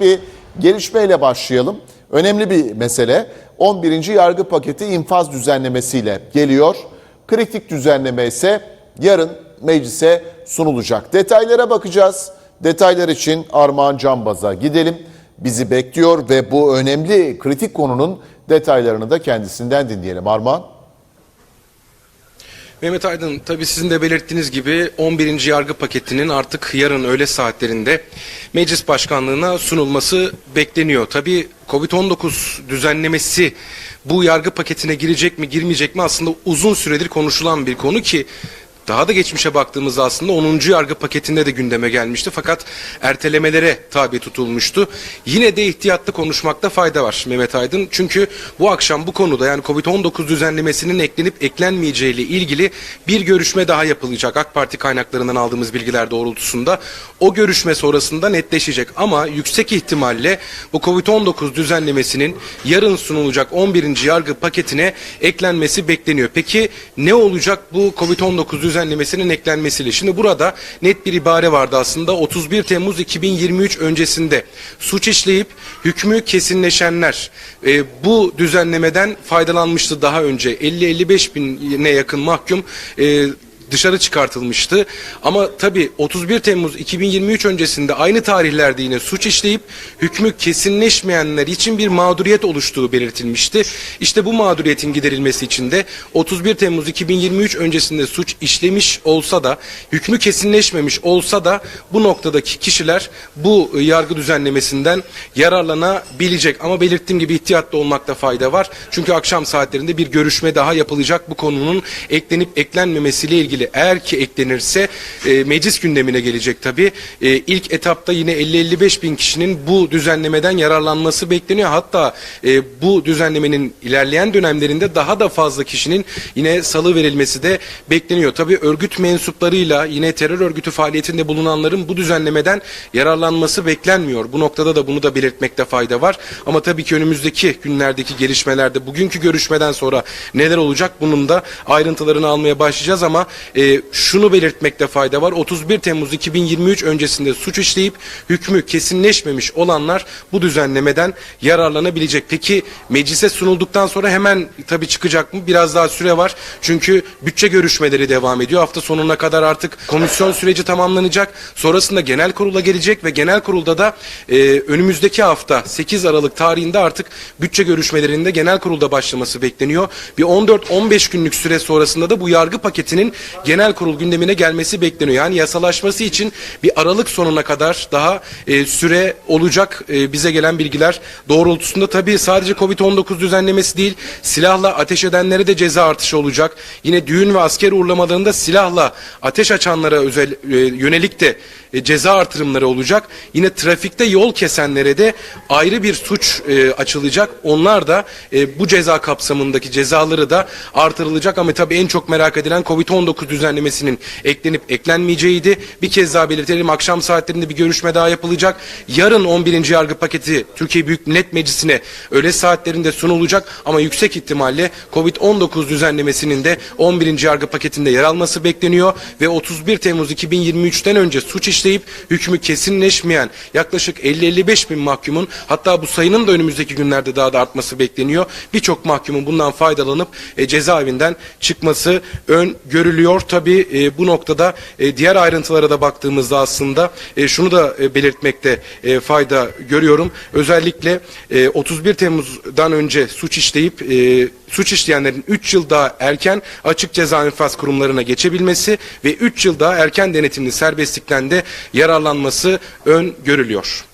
bir gelişmeyle başlayalım. Önemli bir mesele. 11. yargı paketi infaz düzenlemesiyle geliyor. Kritik düzenleme ise yarın meclise sunulacak. Detaylara bakacağız. Detaylar için Armağan Cambaz'a gidelim. Bizi bekliyor ve bu önemli kritik konunun detaylarını da kendisinden dinleyelim. Armağan. Mehmet Aydın tabii sizin de belirttiğiniz gibi 11. yargı paketinin artık yarın öğle saatlerinde meclis başkanlığına sunulması bekleniyor. Tabii Covid-19 düzenlemesi bu yargı paketine girecek mi girmeyecek mi aslında uzun süredir konuşulan bir konu ki daha da geçmişe baktığımızda aslında 10. yargı paketinde de gündeme gelmişti fakat ertelemelere tabi tutulmuştu. Yine de ihtiyatlı konuşmakta fayda var Mehmet Aydın. Çünkü bu akşam bu konuda yani Covid-19 düzenlemesinin eklenip eklenmeyeceği ile ilgili bir görüşme daha yapılacak. AK Parti kaynaklarından aldığımız bilgiler doğrultusunda o görüşme sonrasında netleşecek ama yüksek ihtimalle bu Covid-19 düzenlemesinin yarın sunulacak 11. yargı paketine eklenmesi bekleniyor. Peki ne olacak bu Covid-19 düzenlemesinin eklenmesiyle? Şimdi burada net bir ibare vardı aslında 31 Temmuz 2023 öncesinde suç işleyip hükmü kesinleşenler e, bu düzenlemeden faydalanmıştı daha önce 50-55 bine yakın mahkum e, dışarı çıkartılmıştı. Ama tabii 31 Temmuz 2023 öncesinde aynı tarihlerde yine suç işleyip hükmü kesinleşmeyenler için bir mağduriyet oluştuğu belirtilmişti. İşte bu mağduriyetin giderilmesi için de 31 Temmuz 2023 öncesinde suç işlemiş olsa da hükmü kesinleşmemiş olsa da bu noktadaki kişiler bu yargı düzenlemesinden yararlanabilecek. Ama belirttiğim gibi ihtiyatlı olmakta fayda var. Çünkü akşam saatlerinde bir görüşme daha yapılacak bu konunun eklenip eklenmemesiyle ilgili eğer ki eklenirse e, meclis gündemine gelecek tabii. E, ilk etapta yine 50-55 bin kişinin bu düzenlemeden yararlanması bekleniyor. Hatta e, bu düzenlemenin ilerleyen dönemlerinde daha da fazla kişinin yine salı verilmesi de bekleniyor. Tabii örgüt mensuplarıyla yine terör örgütü faaliyetinde bulunanların bu düzenlemeden yararlanması beklenmiyor. Bu noktada da bunu da belirtmekte fayda var. Ama tabii ki önümüzdeki günlerdeki gelişmelerde bugünkü görüşmeden sonra neler olacak bunun da ayrıntılarını almaya başlayacağız ama e, şunu belirtmekte fayda var. 31 Temmuz 2023 öncesinde suç işleyip hükmü kesinleşmemiş olanlar bu düzenlemeden yararlanabilecek. Peki meclise sunulduktan sonra hemen tabii çıkacak mı? Biraz daha süre var. Çünkü bütçe görüşmeleri devam ediyor. Hafta sonuna kadar artık komisyon süreci tamamlanacak. Sonrasında genel kurula gelecek ve genel kurulda da e, önümüzdeki hafta 8 Aralık tarihinde artık bütçe görüşmelerinde genel kurulda başlaması bekleniyor. Bir 14-15 günlük süre sonrasında da bu yargı paketinin genel kurul gündemine gelmesi bekleniyor. Yani yasalaşması için bir Aralık sonuna kadar daha e, süre olacak e, bize gelen bilgiler doğrultusunda. Tabii sadece Covid-19 düzenlemesi değil silahla ateş edenlere de ceza artışı olacak. Yine düğün ve asker uğurlamalarında silahla ateş açanlara özel e, yönelik de e, ceza artırımları olacak. Yine trafikte yol kesenlere de ayrı bir suç e, açılacak. Onlar da e, bu ceza kapsamındaki cezaları da artırılacak ama tabii en çok merak edilen Covid-19 düzenlemesinin eklenip eklenmeyeceğiydi. Bir kez daha belirtelim akşam saatlerinde bir görüşme daha yapılacak. Yarın 11. yargı paketi Türkiye Büyük Millet Meclisi'ne öğle saatlerinde sunulacak ama yüksek ihtimalle Covid-19 düzenlemesinin de 11. yargı paketinde yer alması bekleniyor ve 31 Temmuz 2023'ten önce suç işleyip hükmü kesinleşmeyen yaklaşık 50-55 bin mahkumun hatta bu sayının da önümüzdeki günlerde daha da artması bekleniyor. Birçok mahkumun bundan faydalanıp e, cezaevinden çıkması öngörülüyor. Tabi e, bu noktada e, diğer ayrıntılara da baktığımızda aslında e, şunu da e, belirtmekte e, fayda görüyorum. Özellikle e, 31 Temmuz'dan önce suç işleyip e, suç işleyenlerin 3 yıl daha erken açık ceza infaz kurumlarına geçebilmesi ve 3 yıl daha erken denetimli serbestlikten de yararlanması öngörülüyor.